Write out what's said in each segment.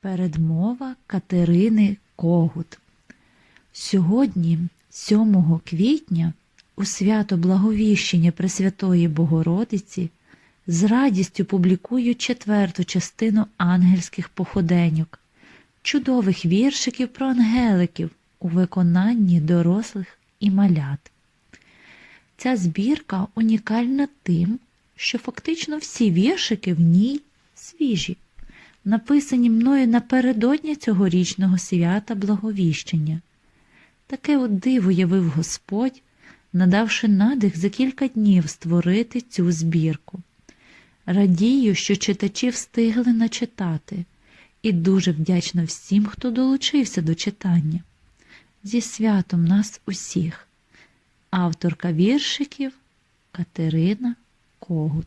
Передмова Катерини Когут. Сьогодні, 7 квітня, у свято Благовіщення Пресвятої Богородиці, з радістю публікую четверту частину ангельських походеньок, чудових віршиків про ангеликів у виконанні дорослих і малят. Ця збірка унікальна тим, що фактично всі віршики в ній свіжі, написані мною напередодні цьогорічного свята Благовіщення. Таке от диво явив Господь, надавши надих за кілька днів створити цю збірку. Радію, що читачі встигли начитати, і дуже вдячна всім, хто долучився до читання. Зі святом нас усіх. Авторка віршиків Катерина Когут.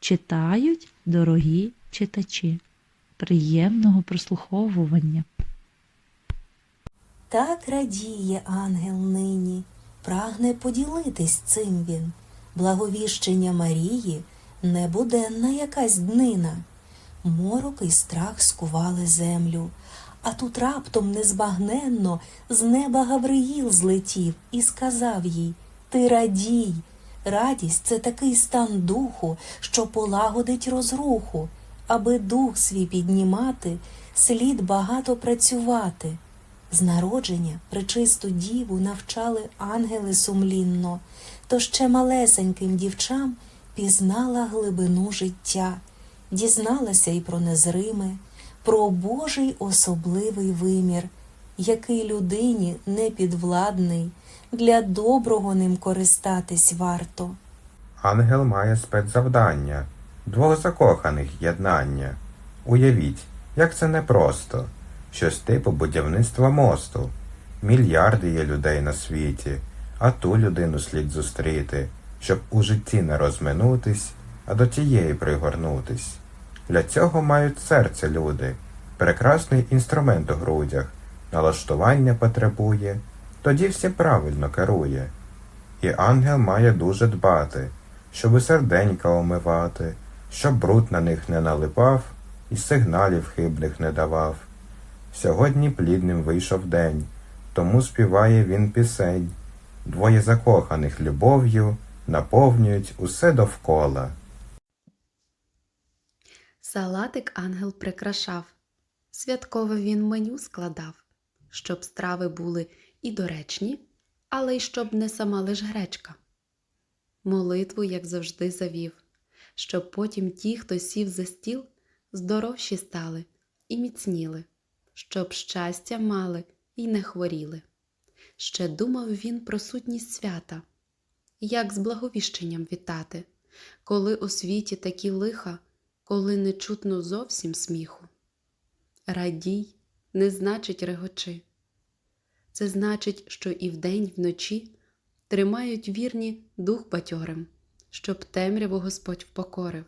Читають дорогі читачі. Приємного прослуховування. Так радіє ангел нині, прагне поділитись цим він. Благовіщення Марії небуденна якась днина. Морок і страх скували землю, а тут раптом незбагненно з неба Гавриїл злетів і сказав їй Ти радій. Радість це такий стан духу, що полагодить розруху. Аби дух свій піднімати, слід багато працювати. З народження пречисту діву навчали ангели сумлінно, то ще малесеньким дівчам пізнала глибину життя, дізналася й про незриме, про Божий особливий вимір, який людині непідвладний, для доброго ним користатись варто. Ангел має спецзавдання, двох закоханих єднання. Уявіть, як це непросто, щось типу будівництва мосту. Мільярди є людей на світі, а ту людину слід зустріти, щоб у житті не розминутись, а до тієї пригорнутись. Для цього мають серце люди, прекрасний інструмент у грудях, налаштування потребує, тоді всім правильно керує. І ангел має дуже дбати, щоби серденька омивати, щоб бруд на них не налипав і сигналів хибних не давав. Сьогодні плідним вийшов день, тому співає він пісень. Двоє закоханих любов'ю наповнюють усе довкола. Салатик ангел прикрашав, святкове він меню складав, щоб страви були і доречні, але й щоб не сама лиш гречка. Молитву, як завжди, завів, щоб потім ті, хто сів за стіл, здоровші стали і міцніли, щоб щастя мали і не хворіли. Ще думав він про сутність свята, як з благовіщенням вітати, коли у світі такі лиха, коли не чутно зовсім сміху. Радій не значить регочи. Це значить, що і вдень, і вночі тримають вірні дух батьорем, щоб темряву Господь впокорив.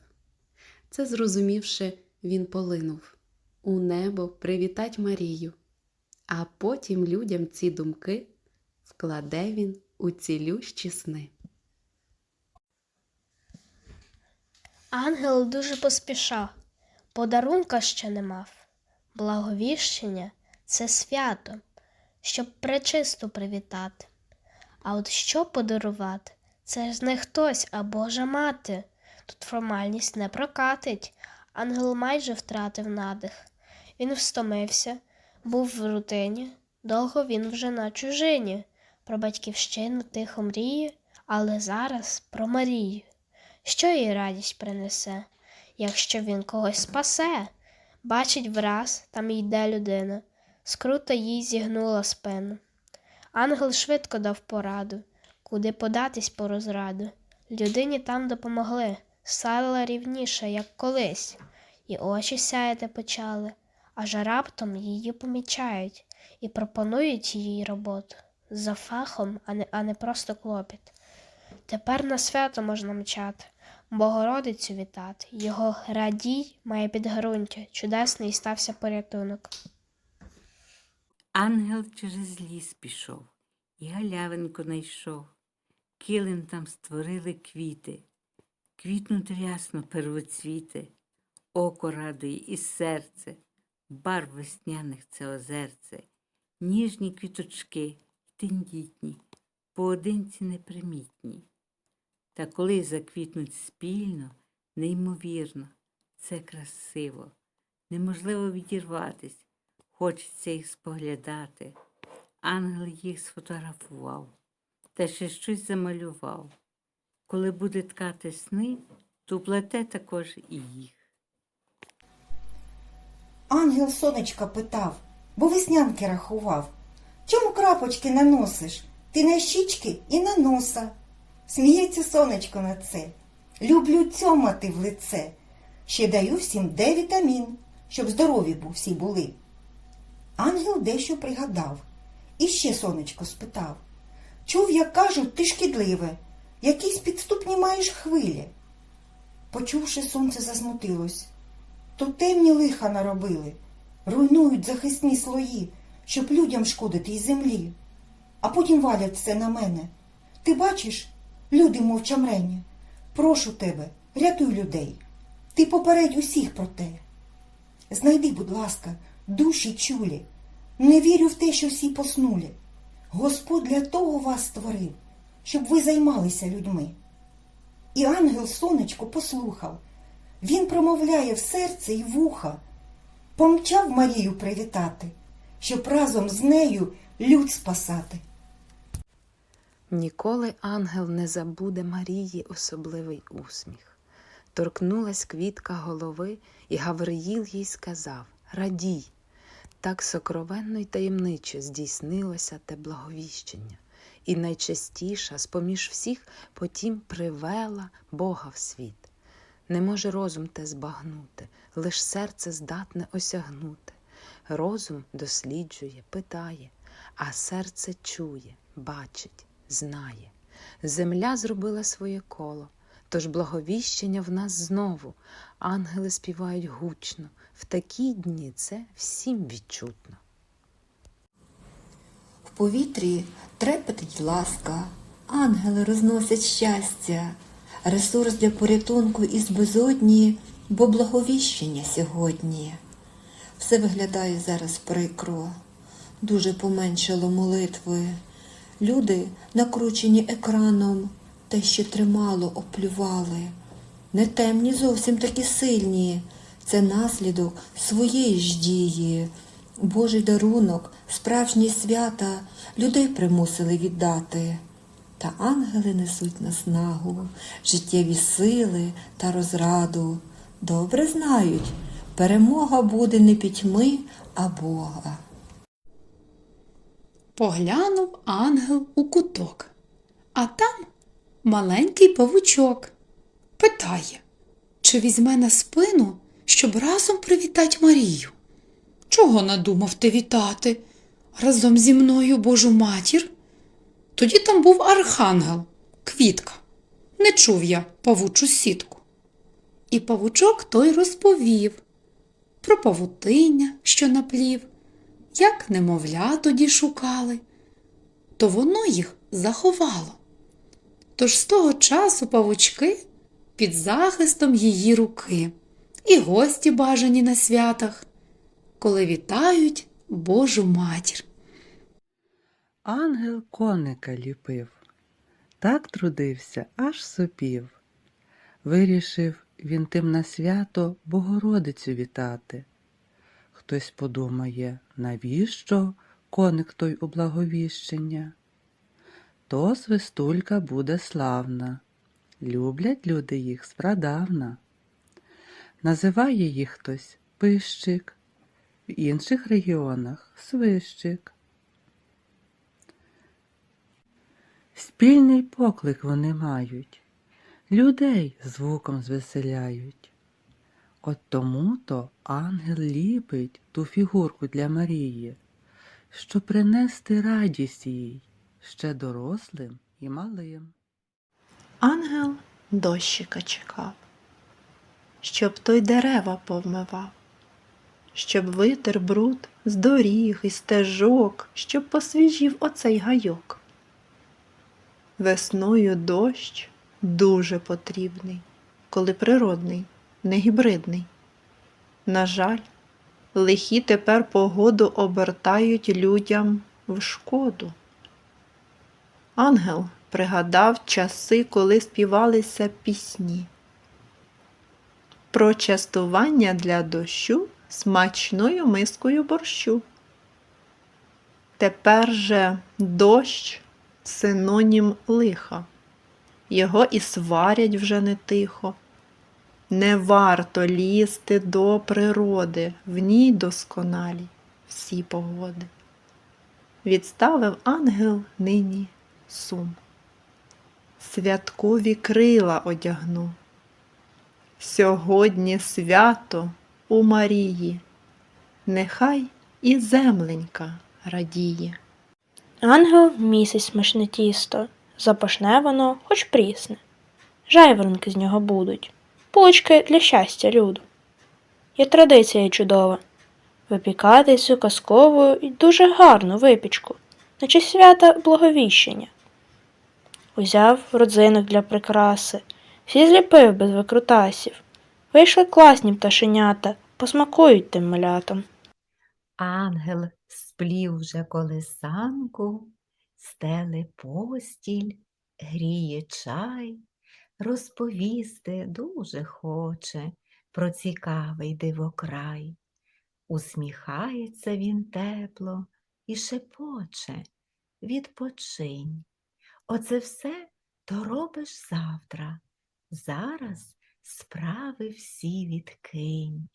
Це зрозумівши, він полинув у небо привітать Марію, а потім людям ці думки вкладе він у цілющі сни. Ангел дуже поспішав, подарунка ще не мав. Благовіщення це свято, щоб пречисту привітати. А от що подарувати, це ж не хтось, а Божа мати. Тут формальність не прокатить. Ангел майже втратив надих. Він встомився, був в рутині, довго він вже на чужині. Про батьківщину тихо мріє, але зараз про Марію. Що їй радість принесе, якщо він когось спасе? Бачить враз, там йде людина, скрута їй зігнула спину. Ангел швидко дав пораду, куди податись по розраду. Людині там допомогли, стала рівніша, як колись, і очі сяяти почали, аж раптом її помічають і пропонують їй роботу за фахом, а не, а не просто клопіт. Тепер на свято можна мчати, Богородицю вітати. Його радій має підґрунтя, чудесний стався порятунок. Ангел через ліс пішов, і галявинку найшов. Килим там створили квіти, квітнуть рясно первоцвіти, око радує і серце, барв весняних це озерце, ніжні квіточки, тендітні, поодинці непримітні. Та коли заквітнуть спільно, неймовірно, це красиво, неможливо відірватись, хочеться їх споглядати. Ангел їх сфотографував та ще щось замалював. Коли буде ткати сни, то плете також і їх. Ангел сонечка питав, бо веснянки рахував. Чому крапочки наносиш? Ти на щічки і на носа. Сміється сонечко на це. Люблю цьомати в лице. Ще даю всім де вітамін, щоб здорові бу всі були. Ангел дещо пригадав. І ще сонечко спитав. Чув, як кажуть, ти шкідливе, якісь підступні маєш хвилі. Почувши, сонце засмутилось. То темні лиха наробили, руйнують захисні слої, щоб людям шкодити й землі. А потім валять все на мене. Ти бачиш, люди мовчамрені. Прошу тебе, рятуй людей. Ти попередь усіх про те. Знайди, будь ласка, душі чулі. Не вірю в те, що всі поснули. Господь для того вас створив, щоб ви займалися людьми. І ангел сонечко послухав. Він промовляє в серце й вуха, помчав Марію привітати, щоб разом з нею люд спасати. Ніколи ангел не забуде Марії особливий усміх. Торкнулась квітка голови, і Гавриїл їй сказав Радій, так сокровенно й таємниче здійснилося те благовіщення, і найчастіша з-поміж всіх потім привела Бога в світ. Не може розум те збагнути, лиш серце здатне осягнути. Розум досліджує, питає, а серце чує, бачить, знає. Земля зробила своє коло, тож благовіщення в нас знову. Ангели співають гучно, в такі дні це всім відчутно. В повітрі трепетить ласка, ангели розносять щастя, ресурс для порятунку із безодні, бо благовіщення сьогодні. Все виглядає зараз прикро, дуже поменшало молитви. Люди, накручені екраном, те, що тримало, оплювали. Не темні зовсім такі сильні, це наслідок своєї ж дії. Божий дарунок, справжні свята людей примусили віддати. Та ангели несуть наснагу, життєві сили та розраду. Добре знають, перемога буде не пітьми, а Бога. Поглянув ангел у куток, а там маленький павучок. Питає, чи візьме на спину, щоб разом привітать Марію? Чого надумав ти вітати? Разом зі мною Божу матір? Тоді там був архангел, квітка. Не чув я павучу сітку. І павучок той розповів про павутиння, що наплів, як немовля тоді шукали, то воно їх заховало. Тож з того часу павучки під захистом її руки, і гості бажані на святах, коли вітають Божу матір. Ангел коника ліпив, так трудився, аж сопів. Вирішив він тим на свято Богородицю вітати. Хтось подумає, навіщо коник той у благовіщення? То свистулька буде славна, люблять люди їх спрадавна. Називає їх хтось пищик, в інших регіонах свищик. Спільний поклик вони мають, людей звуком звеселяють. От тому то ангел ліпить ту фігурку для Марії, щоб принести радість їй ще дорослим і малим. Ангел дощика чекав, щоб той дерева повмивав, щоб витер бруд з доріг і стежок, щоб посвіжів оцей гайок. Весною дощ дуже потрібний, коли природний, не гібридний. На жаль, лихі тепер погоду обертають людям в шкоду. Ангел пригадав часи, коли співалися пісні. Про частування для дощу смачною мискою борщу. Тепер же дощ синонім лиха, його і сварять вже не тихо. Не варто лізти до природи, в ній досконалі всі погоди. Відставив ангел нині сум. Святкові крила одягну. Сьогодні свято у Марії, нехай і земленька радіє. Ангел місяць смачне тісто, запашне воно, хоч прісне. Жайворонки з нього будуть, булочки для щастя люду. Є традиція чудова випікати цю казкову і дуже гарну випічку, наче свята благовіщення. Узяв родзинок для прикраси, всі зліпив без викрутасів. Вийшли класні пташенята, посмакують тим малятам. Ангел сплів вже колесанку, стеле постіль, гріє чай, розповісти дуже хоче про цікавий дивокрай. Усміхається він тепло і шепоче відпочинь. Оце все то робиш завтра. Зараз справи всі відкинь.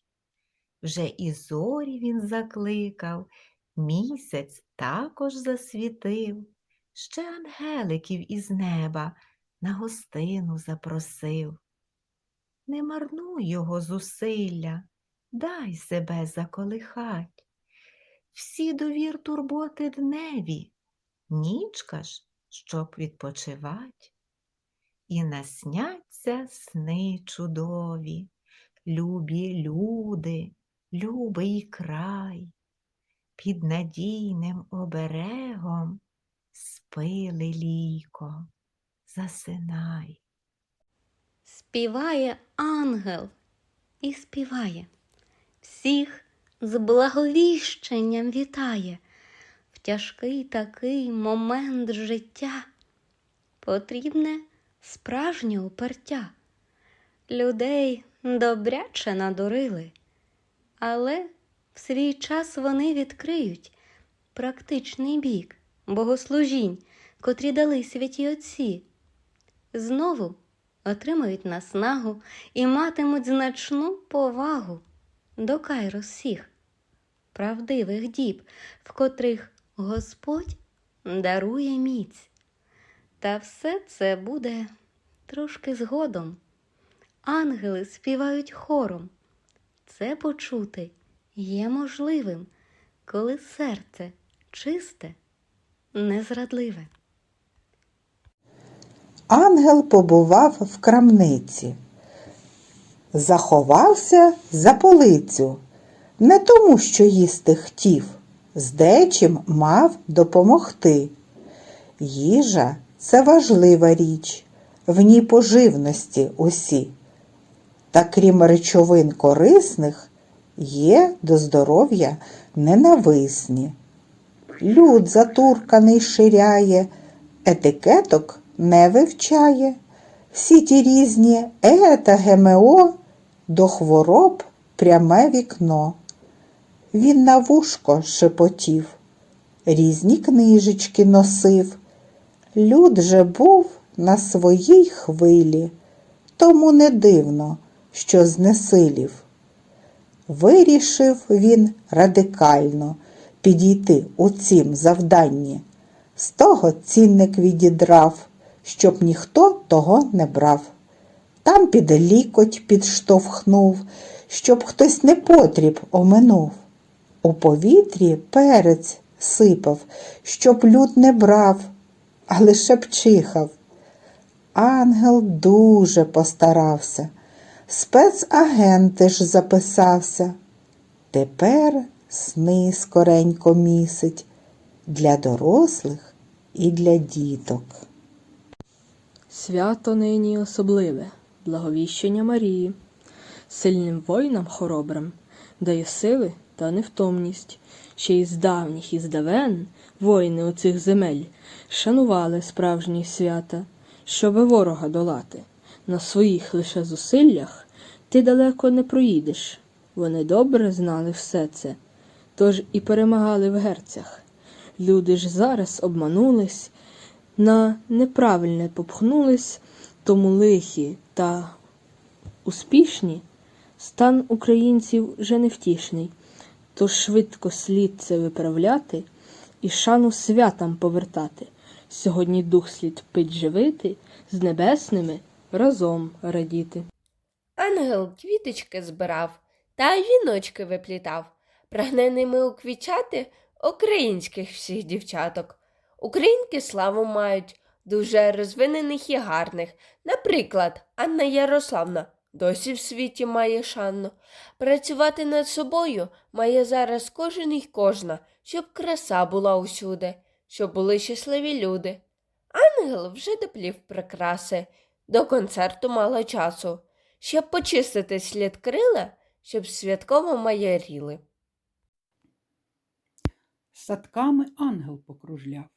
Вже і зорі він закликав, місяць також засвітив, ще ангеликів із неба на гостину запросив. Не марнуй його зусилля, дай себе заколихать. Всі довір турботи дневі, нічка ж, щоб відпочивать. І насняться сни чудові, любі люди, любий край, під надійним оберегом спили ліко, засинай. Співає ангел і співає, всіх з благовіщенням вітає. В тяжкий такий момент життя потрібне справжнє упертя. Людей добряче надурили, але в свій час вони відкриють практичний бік богослужінь, котрі дали святі отці. Знову отримають наснагу і матимуть значну повагу до кайру всіх, правдивих діб, в котрих Господь дарує міць. Та все це буде трошки згодом. Ангели співають хором. Це почути є можливим, коли серце чисте, незрадливе. Ангел побував в крамниці, заховався за полицю, не тому, що їсти хотів, з дечим мав допомогти. Їжа це важлива річ, в ній поживності усі. Та крім речовин корисних, є до здоров'я ненависні. Люд затурканий ширяє, етикеток не вивчає. Всі ті різні е та ГМО до хвороб пряме вікно. Він на вушко шепотів, різні книжечки носив. Люд же був на своїй хвилі, тому не дивно, що знесилів. Вирішив він радикально підійти у цім завданні. З того цінник відідрав, щоб ніхто того не брав. Там під лікоть підштовхнув, щоб хтось непотріб оминув. У повітрі перець сипав, щоб люд не брав, а лише б. Ангел дуже постарався, спецагент ж записався. Тепер сни скоренько місить для дорослих і для діток. Свято нині особливе, благовіщення Марії, сильним воїнам хоробрим, дає сили та невтомність. Ще й з давніх і здавен воїни оцих земель шанували справжні свята, щоби ворога долати. На своїх лише зусиллях ти далеко не проїдеш. Вони добре знали все це, тож і перемагали в герцях. Люди ж зараз обманулись, на неправильне попхнулись, тому лихі та успішні, стан українців вже невтішний, тож швидко слід це виправляти і шану святам повертати. Сьогодні дух слід пить живити, з небесними разом радіти. Ангел квіточки збирав та віночки виплітав, прагненими уквічати українських всіх дівчаток. Українки славу мають, дуже розвинених і гарних. Наприклад, Анна Ярославна досі в світі має шанну. Працювати над собою має зараз кожен і кожна, щоб краса була усюди, щоб були щасливі люди. Ангел вже доплів прикраси, до концерту мало часу, щоб почистити слід крила, щоб святково майоріли. Садками ангел покружляв.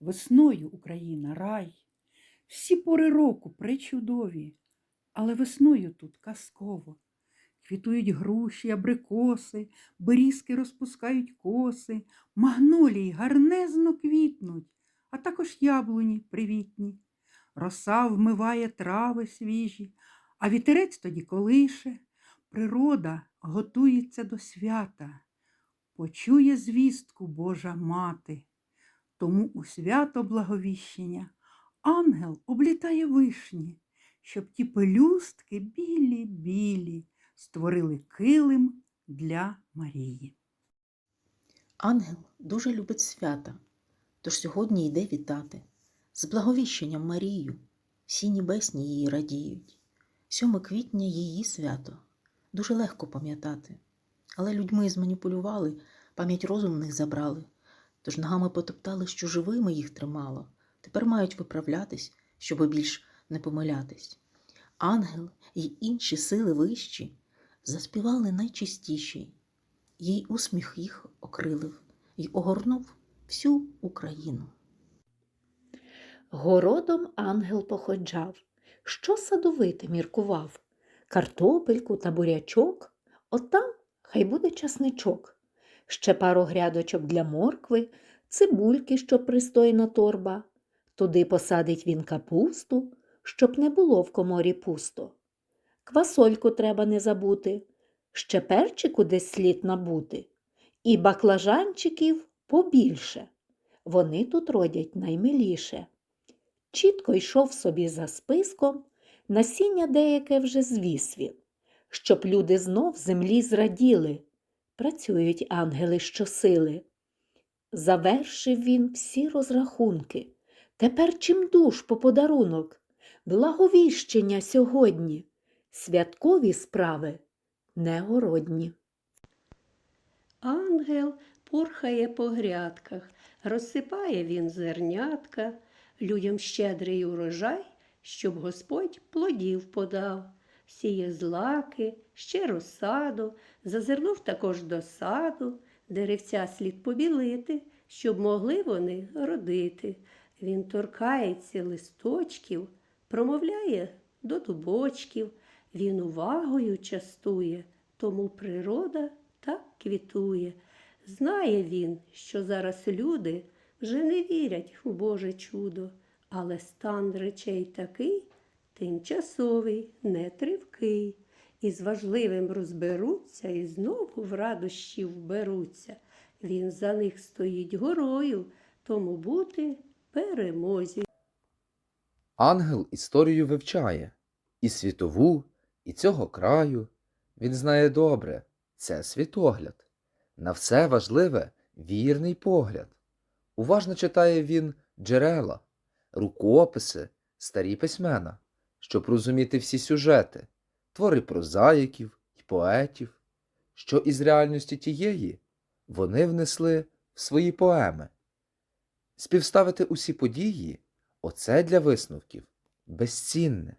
Весною Україна рай. Всі пори року пречудові, але весною тут казково. Квітують груші, абрикоси, берізки розпускають коси, магнолії гарнезно квітнуть, а також яблуні привітні. Роса вмиває трави свіжі, а вітерець тоді колише. Природа готується до свята почує звістку Божа мати. Тому у свято благовіщення ангел облітає вишні, щоб ті пелюстки білі-білі створили килим для Марії. Ангел дуже любить свята, тож сьогодні йде вітати. З благовіщенням Марію всі небесні її радіють. 7 квітня її свято. Дуже легко пам'ятати. Але людьми зманіпулювали, пам'ять розумних забрали. Тож ногами потоптали, що живими їх тримало. Тепер мають виправлятись, щоб більш не помилятись. Ангел і інші сили вищі заспівали найчистіші. Їй усміх їх окрилив і огорнув всю Україну. Городом ангел походжав, що садовити міркував, картопельку та бурячок, отам хай буде часничок, ще пару грядочок для моркви, цибульки, щоб пристойна торба. Туди посадить він капусту, щоб не було в коморі пусто. Квасольку треба не забути, ще перчику десь слід набути, і баклажанчиків побільше. Вони тут родять наймиліше. Чітко йшов собі за списком, насіння деяке вже звіз він, щоб люди знов землі зраділи. Працюють ангели щосили. Завершив він всі розрахунки. Тепер чим душ по подарунок, благовіщення сьогодні, святкові справи негородні. Ангел порхає по грядках, розсипає він зернятка, людям щедрий урожай, щоб Господь плодів подав, сіє злаки, ще розсаду, зазирнув також до саду, деревця слід побілити, щоб могли вони родити. Він торкається листочків, промовляє до дубочків, він увагою частує, тому природа так квітує. Знає він, що зараз люди вже не вірять у Боже чудо, але стан речей такий тимчасовий, нетривкий. І з важливим розберуться, і знову в радощі вберуться. Він за них стоїть горою, тому бути перемозі. Ангел історію вивчає і світову, і цього краю. Він знає добре, це світогляд. На все важливе вірний погляд. Уважно читає він джерела, рукописи, старі письмена, щоб розуміти всі сюжети, твори прозаїків і поетів, що із реальності тієї вони внесли в свої поеми. Співставити усі події оце для висновків безцінне.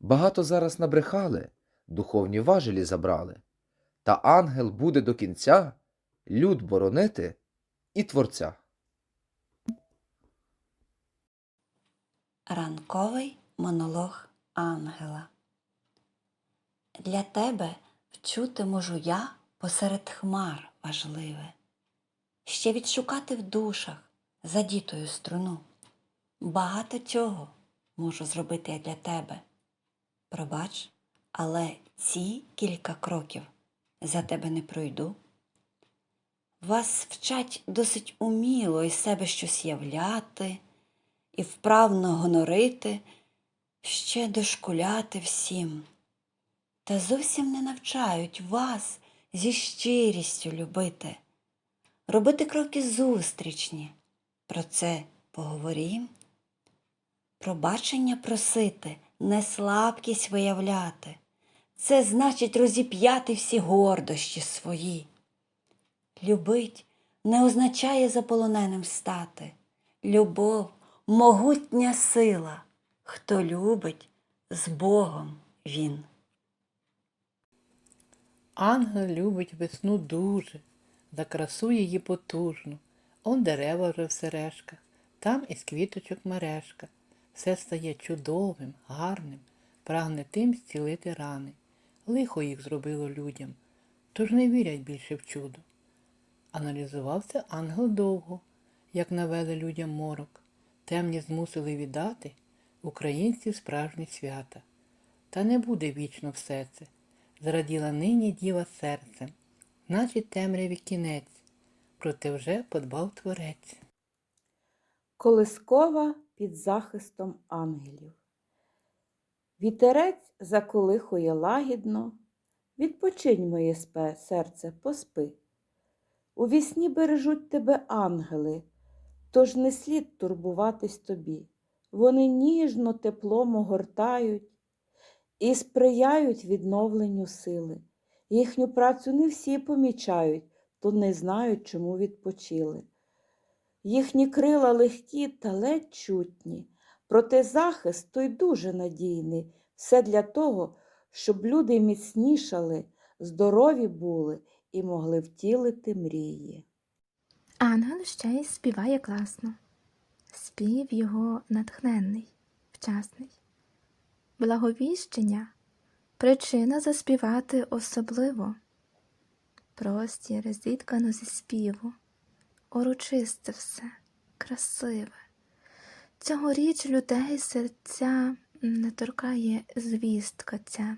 Багато зараз набрехали, духовні важелі забрали, та ангел буде до кінця люд боронити і Творця. Ранковий монолог ангела. Для тебе вчути можу я посеред хмар важливе, ще відшукати в душах задітою струну. Багато чого можу зробити я для тебе. Пробач, але ці кілька кроків за тебе не пройду. Вас вчать досить уміло із себе щось являти і вправно гонорити, ще дошкуляти всім. Та зовсім не навчають вас зі щирістю любити, робити кроки зустрічні. Про це поговорім. Пробачення просити, не слабкість виявляти. Це значить розіп'яти всі гордощі свої. Любить не означає заполоненим стати. Любов могутня сила. Хто любить, з Богом він. Ангел любить весну дуже, за красу її потужну. Он дерева вже в сережках, там із квіточок мережка. Все стає чудовим, гарним, прагне тим зцілити рани. Лихо їх зробило людям, тож не вірять більше в чудо. Аналізував це ангел довго, як навели людям морок. Темні змусили віддати українців справжні свята. Та не буде вічно все це. Зраділа нині діва серцем, значить темряві кінець, проте вже подбав творець. Колискова під захистом ангелів. Вітерець заколихує лагідно, відпочинь моє спе, серце, поспи. У вісні бережуть тебе ангели, тож не слід турбуватись тобі. Вони ніжно теплом огортають і сприяють відновленню сили. Їхню працю не всі помічають, то не знають, чому відпочили. Їхні крила легкі та ледь чутні, проте захист той дуже надійний, все для того, щоб люди міцнішали, здорові були і могли втілити мрії. Ангел ще й співає класно. Спів його натхненний, вчасний. Благовіщення причина заспівати особливо. Простір зіткано зі співу, урочисте все, красиве. Цьогоріч людей серця не торкає звістка ця.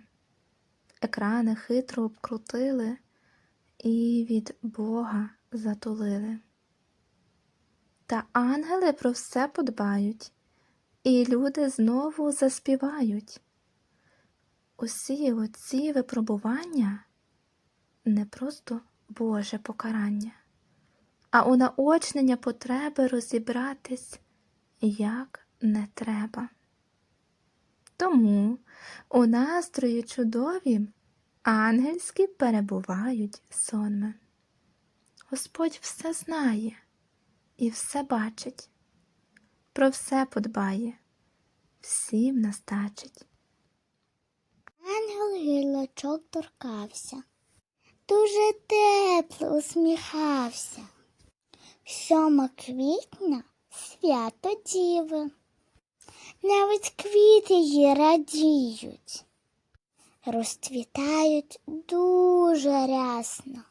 Екрани хитро обкрутили і від Бога затулили. Та ангели про все подбають, і люди знову заспівають. Усі оці випробування не просто Боже покарання, а унаочнення потреби розібратись, як не треба. Тому у настрої чудовім ангельські перебувають сонми. Господь все знає і все бачить, про все подбає, всім настачить. Ангел гілочок торкався, дуже тепло усміхався. Сьома квітня свято діви, навіть квіти її радіють, розцвітають дуже рясно,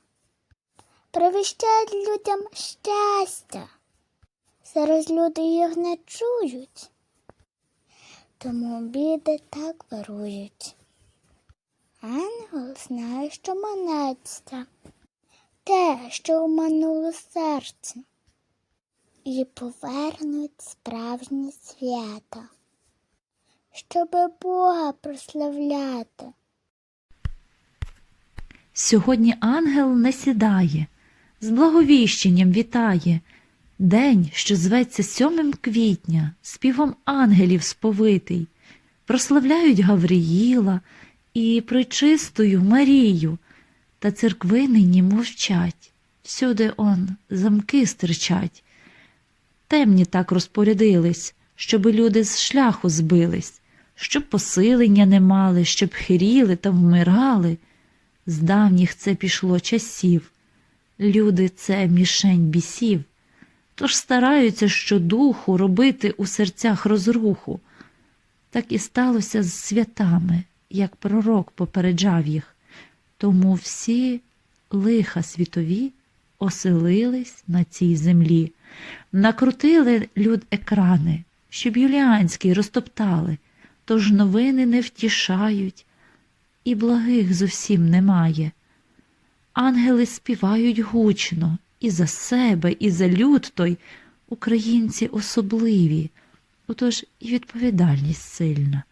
привіщають людям щастя. Зараз люди їх не чують, тому біди так вирують. Ангел знає, що манеться, те, що умануло серце, і повернуть справжні свята, щоби Бога прославляти. Сьогодні ангел не сідає, з благовіщенням вітає. День, що зветься сьомим квітня, співом ангелів сповитий, прославляють Гавриїла і причистую Марію, та церкви нині мовчать, всюди он замки стирчать. Темні так розпорядились, щоби люди з шляху збились, щоб посилення не мали, щоб хиріли та вмирали. з давніх це пішло часів. Люди це мішень бісів, тож стараються щодуху робити у серцях розруху. Так і сталося з святами, як пророк попереджав їх. Тому всі лиха світові оселились на цій землі, накрутили люд екрани, щоб юліанський розтоптали, тож новини не втішають, і благих зовсім немає. Ангели співають гучно і за себе, і за люд той українці особливі, отож і відповідальність сильна.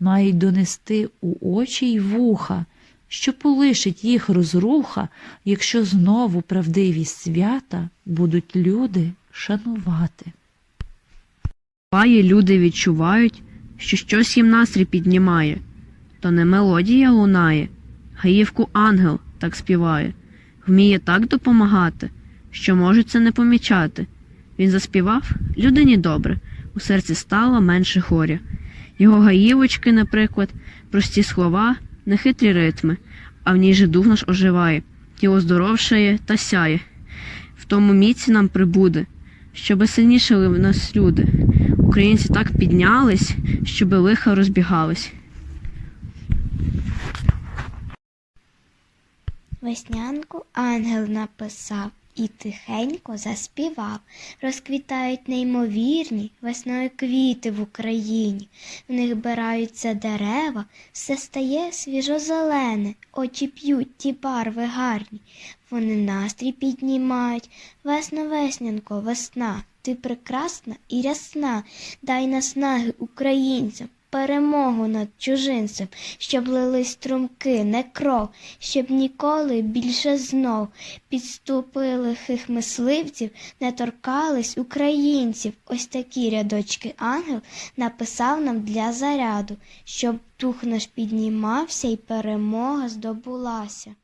Мають донести у очі й вуха, що полишить їх розруха, якщо знову правдиві свята будуть люди шанувати. Буває, люди відчувають, що щось їм настрій піднімає, то не мелодія лунає, гаївку ангел так співає, вміє так допомагати, що можуть це не помічати. Він заспівав людині добре, у серці стало менше горя. Його гаївочки, наприклад, прості слова, нехитрі ритми, а в ній же дух наш оживає, тіло здоровшає та сяє. В тому міці нам прибуде, щоби сильнішали в нас люди. Українці так піднялись, щоби лиха розбігались. Веснянку ангел написав і тихенько заспівав. Розквітають неймовірні весною квіти в Україні. В них бираються дерева, все стає свіжо-зелене, очі п'ють ті барви гарні. Вони настрій піднімають. Весно, веснянко, весна, ти прекрасна і рясна. Дай наснаги українцям. Перемогу над чужинцем, щоб лились струмки, не кров, щоб ніколи більше знов підступи лихих мисливців, не торкались українців. Ось такі рядочки ангел написав нам для заряду, щоб дух наш піднімався і перемога здобулася.